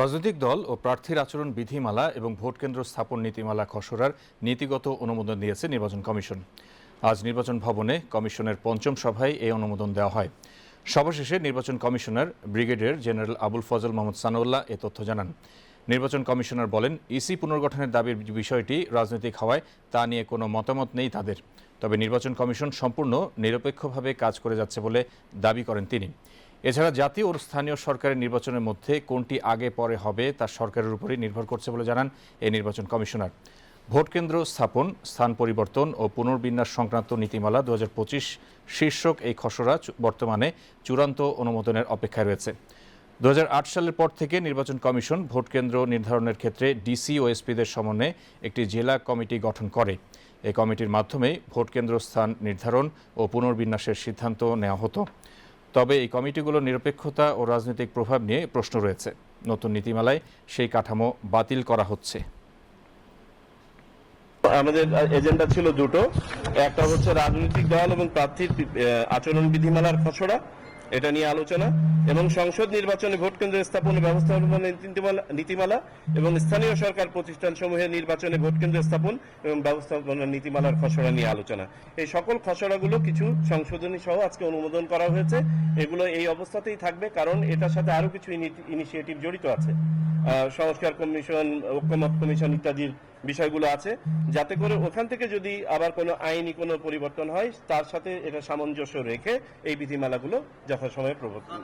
রাজনৈতিক দল ও প্রার্থীর আচরণ বিধিমালা এবং ভোট কেন্দ্র স্থাপন নীতিমালা খসড়ার নীতিগত অনুমোদন দিয়েছে নির্বাচন কমিশন। আজ নির্বাচন ভবনে কমিশনের পঞ্চম সভায় এই অনুমোদন দেওয়া হয়। সভা শেষে নির্বাচন commissioner, brigadier general Abul Fazal Mohammad Sanaullah এ তথ্য জানান। নির্বাচন কমিশনার বলেন, ইসি পুনর্গঠনের দাবির বিষয়টি রাজনৈতিক হওয়ায় তা নিয়ে কোনো মতামত নেই তাদের। তবে নির্বাচন কমিশন সম্পূর্ণ নিরপেক্ষভাবে কাজ করে যাচ্ছে বলে দাবি করেন তিনি। এছাড়া জাতীয় ও স্থানীয় সরকারের নির্বাচনের মধ্যে কোনটি আগে পরে হবে তা সরকারের উপরই নির্ভর করছে বলে জানান এই নির্বাচন কমিশনার। ভোট কেন্দ্র স্থাপন, স্থান পরিবর্তন ও পুনর্বিন্যাস সংক্রান্ত নীতিমালা দু হাজার পঁচিশ শীর্ষক এই খসড়া বর্তমানে চূড়ান্ত অনুমোদনের অপেক্ষায় রয়েছে। দু হাজার আট সালের পর থেকে নির্বাচন কমিশন ভোট কেন্দ্র নির্ধারণের ক্ষেত্রে ডিসি ও এসপিদের সমন্বয়ে একটি জেলা কমিটি গঠন করে। এই কমিটির মাধ্যমে ভোট কেন্দ্র স্থান নির্ধারণ ও পুনর্বিন্যাসের সিদ্ধান্ত নেওয়া হতো। তবে এই কমিটিগুলোর নিরপেক্ষতা ও রাজনৈতিক প্রভাব নিয়ে প্রশ্ন রয়েছে। নতুন নীতিমালায় সেই কাঠামো বাতিল করা হচ্ছে। আমাদের এজেন্ডা ছিল দুটো। একটা হচ্ছে রাজনৈতিক দল এবং প্রার্থীর আচরণ বিধিমালার খসড়া। এটা নিয়ে আলোচনা এবং সংসদ নির্বাচনে ভোট কেন্দ্র স্থাপন ব্যবস্থাপনা নীতিমালা- এবং স্থানীয় সরকার প্রতিষ্ঠান সমূহের নির্বাচনে ভোট কেন্দ্র স্থাপন এবং ব্যবস্থাপনা নীতিমালার খসড়া নিয়ে আলোচনা। এই সকল খসড়াগুলো কিছু সংশোধনী সহ আজকে অনুমোদন করা হয়েছে। এগুলো এই অবস্থাতেই থাকবে কারণ এটার সাথে আরও কিছু ইনিশিয়েটিভ জড়িত আছে। সংস্কার কমিশন, ঐক্যমত কমিশন ইত্যাদির বিষয়গুলো আছে, যাতে করে ওখান থেকে যদি আবার কোনো আইনি কোনো পরিবর্তন হয়, তার সাথে এটা সামঞ্জস্য রেখে এই বিধিমালাগুলো যথাসময়ে প্রবর্তন